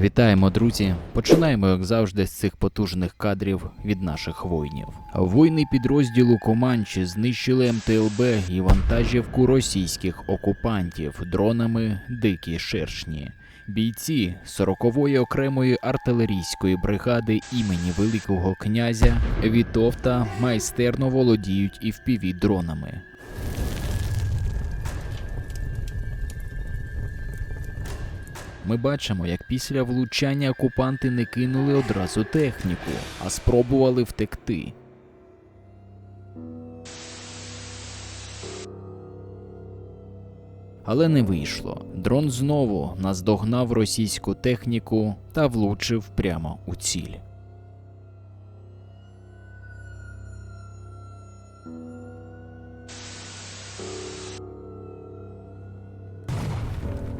Вітаємо, друзі! Починаємо, як завжди, з цих потужних кадрів від наших воїнів. Воїни підрозділу Команчі знищили МТЛБ і вантажівку російських окупантів дронами Дикі шершні. Бійці 40-ї окремої артилерійської бригади імені Великого князя Вітовта майстерно володіють і впіві дронами. Ми бачимо, як після влучання окупанти не кинули одразу техніку, а спробували втекти. Але не вийшло. Дрон знову наздогнав російську техніку та влучив прямо у ціль.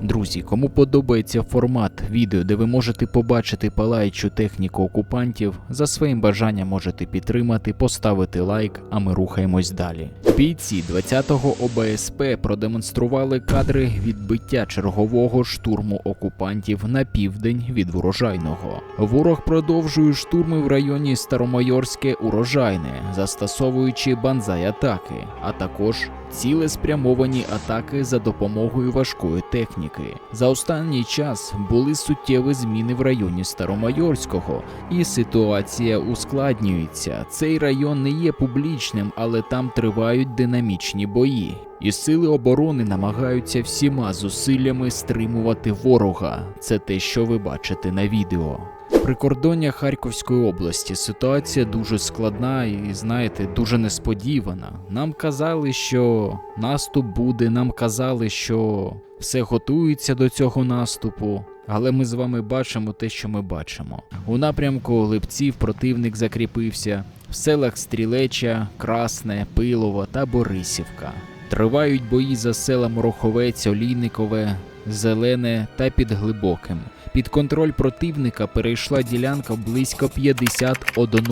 Друзі, кому подобається формат відео, де ви можете побачити палаючу техніку окупантів, за своїм бажанням можете підтримати, поставити лайк, а ми рухаємось далі. Бійці 20-го ОБСП продемонстрували кадри відбиття чергового штурму окупантів на південь від урожайного. Ворог продовжує штурми в районі Старомайорське урожайне, застосовуючи банзай-атаки, а також цілеспрямовані атаки за допомогою важкої техніки. За останній час були суттєві зміни в районі Старомайорського, і ситуація ускладнюється. Цей район не є публічним, але там тривають динамічні бої. І сили оборони намагаються всіма зусиллями стримувати ворога. Це те, що ви бачите на відео. Прикордоння Харківської області ситуація дуже складна і, знаєте, дуже несподівана. Нам казали, що наступ буде, нам казали, що все готується до цього наступу. Але ми з вами бачимо те, що ми бачимо. У напрямку Липців противник закріпився в селах Стрілеча, Красне, Пилово та Борисівка. Тривають бої за селами Роховець, Олійникове, Зелене та під Глибоким. Під контроль противника перейшла ділянка близько 51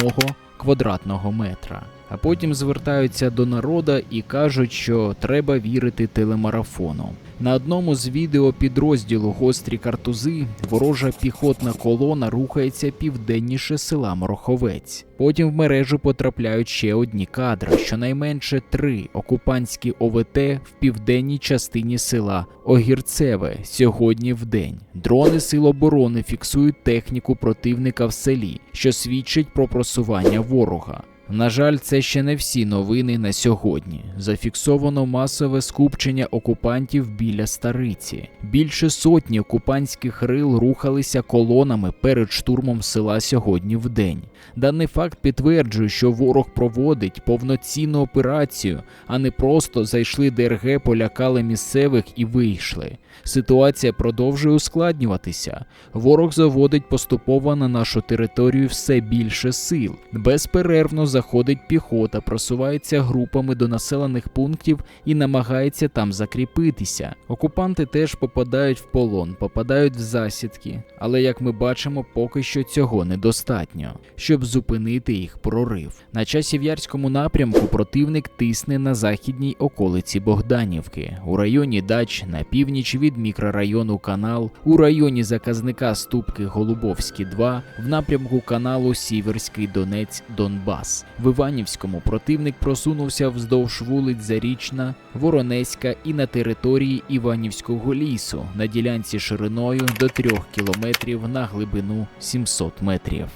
квадратного метра. А потім звертаються до народа і кажуть, що треба вірити телемарафону. На одному з відео підрозділу гострі картузи ворожа піхотна колона рухається південніше села Мороховець. Потім в мережу потрапляють ще одні кадри, щонайменше три окупантські ОВТ в південній частині села Огірцеве сьогодні в день. Дрони Сил оборони фіксують техніку противника в селі, що свідчить про просування ворога. На жаль, це ще не всі новини на сьогодні. Зафіксовано масове скупчення окупантів біля стариці. Більше сотні окупантських рил рухалися колонами перед штурмом села сьогодні в день. Даний факт підтверджує, що ворог проводить повноцінну операцію, а не просто зайшли ДРГ, полякали місцевих і вийшли. Ситуація продовжує ускладнюватися. Ворог заводить поступово на нашу територію все більше сил. Безперервно заходить піхота, просувається групами до населених пунктів і намагається там закріпитися. Окупанти теж попадають в полон, попадають в засідки, але як ми бачимо, поки що цього недостатньо, щоб зупинити їх прорив. На часів'ярському напрямку противник тисне на західній околиці Богданівки, у районі Дач на північ від мікрорайону Канал, у районі заказника Ступки Голубовські 2, в напрямку каналу Сіверський Донець Донбас. В Іванівському противник просунувся вздовж вулиць Зарічна, Воронеська і на території Іванівського лісу на ділянці шириною до 3 кілометрів на глибину 700 метрів.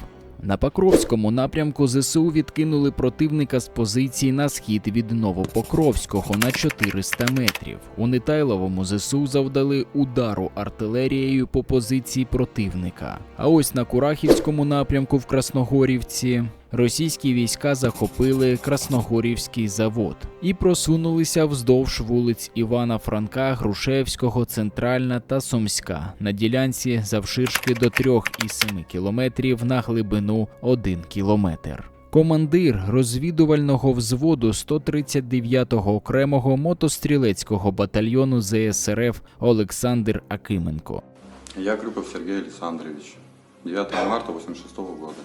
На Покровському напрямку ЗСУ відкинули противника з позиції на схід від Новопокровського на 400 метрів. У Нетайловому ЗСУ завдали удару артилерією по позиції противника. А ось на Курахівському напрямку в Красногорівці російські війська захопили Красногорівський завод і просунулися вздовж вулиць Івана Франка, Грушевського, Центральна та Сумська на ділянці завширшки до 3,7 кілометрів на глибину 1 кілометр. Командир розвідувального взводу 139-го окремого мотострілецького батальйону ЗСРФ Олександр Акименко. Я Крюков Сергей Александрович. 9 марта 86 года.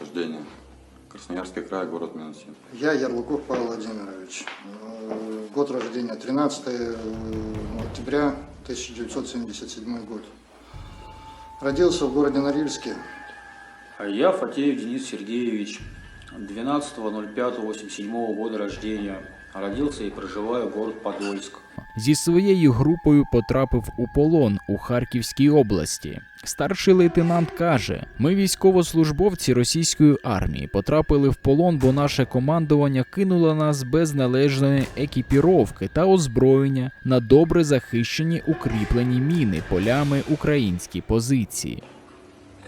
Рождения. Красноярский край, город Минсин. Я Ярлыков Павел Владимирович. Э, Год рождения 13 октября 1977 год. Родился в городе Норильске. А Я Фатеев Денис Сергеевич, 12.05.87 года рождения. Родился и проживаю в город Подольск. Зі своєю групою потрапив у полон у Харківській області. Старший лейтенант каже: ми, військовослужбовці російської армії, потрапили в полон, бо наше командування кинуло нас без належної екіпіровки та озброєння на добре захищені укріплені міни полями українські позиції.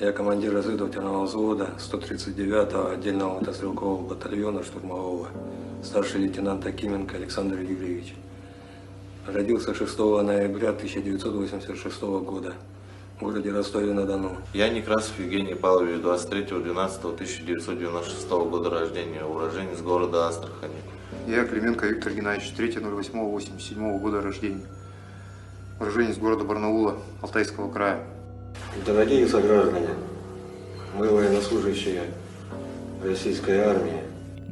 Я командир разведывательного взвода 139-го отдельного мотострелкового батальона штурмового, старший лейтенант Акименко Александр Юрьевич. Родился 6 ноября 1986 года в городе Ростове-на-Дону. Я Некрасов Евгений Павлович, 23.12.1996 года рождения, уроженец города Астрахани. Я Клименко Виктор Геннадьевич, 3.08.87 года рождения. Уроженец города Барнаула, Алтайского края. Дорогие сограждане, мы военнослужащие российской армии.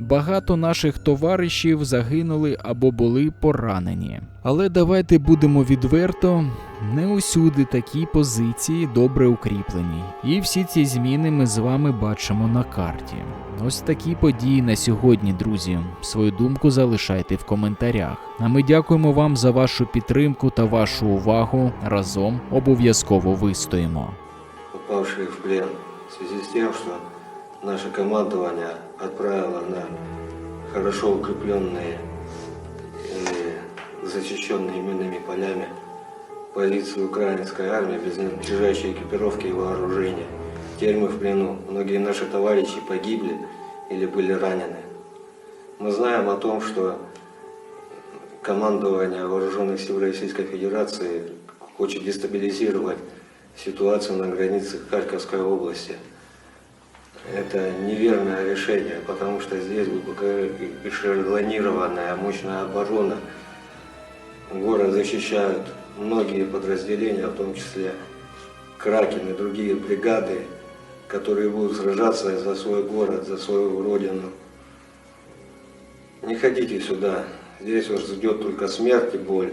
Багато наших товаришів загинули або були поранені. Але давайте будемо відверто, не усюди такі позиції добре укріплені. І всі ці зміни ми з вами бачимо на карті. Ось такі події на сьогодні, друзі. Свою думку залишайте в коментарях. А ми дякуємо вам за вашу підтримку та вашу увагу. Разом обов'язково вистоїмо. попавшие в плен в связи с тем, что наше командование отправило на хорошо укрепленные защищенные минными полями позиции украинской армии без надлежащей экипировки и вооружения. Теперь мы в плену. Многие наши товарищи погибли или были ранены. Мы знаем о том, что командование Вооруженных сил Российской Федерации хочет дестабилизировать ситуацию на границе Харьковской области. Это неверное решение, потому что здесь глубоко эшелонированная мощная оборона. Город защищают многие подразделения, в том числе Кракен и другие бригады, которые будут сражаться за свой город, за свою родину. Не ходите сюда, здесь вас ждет только смерть и боль.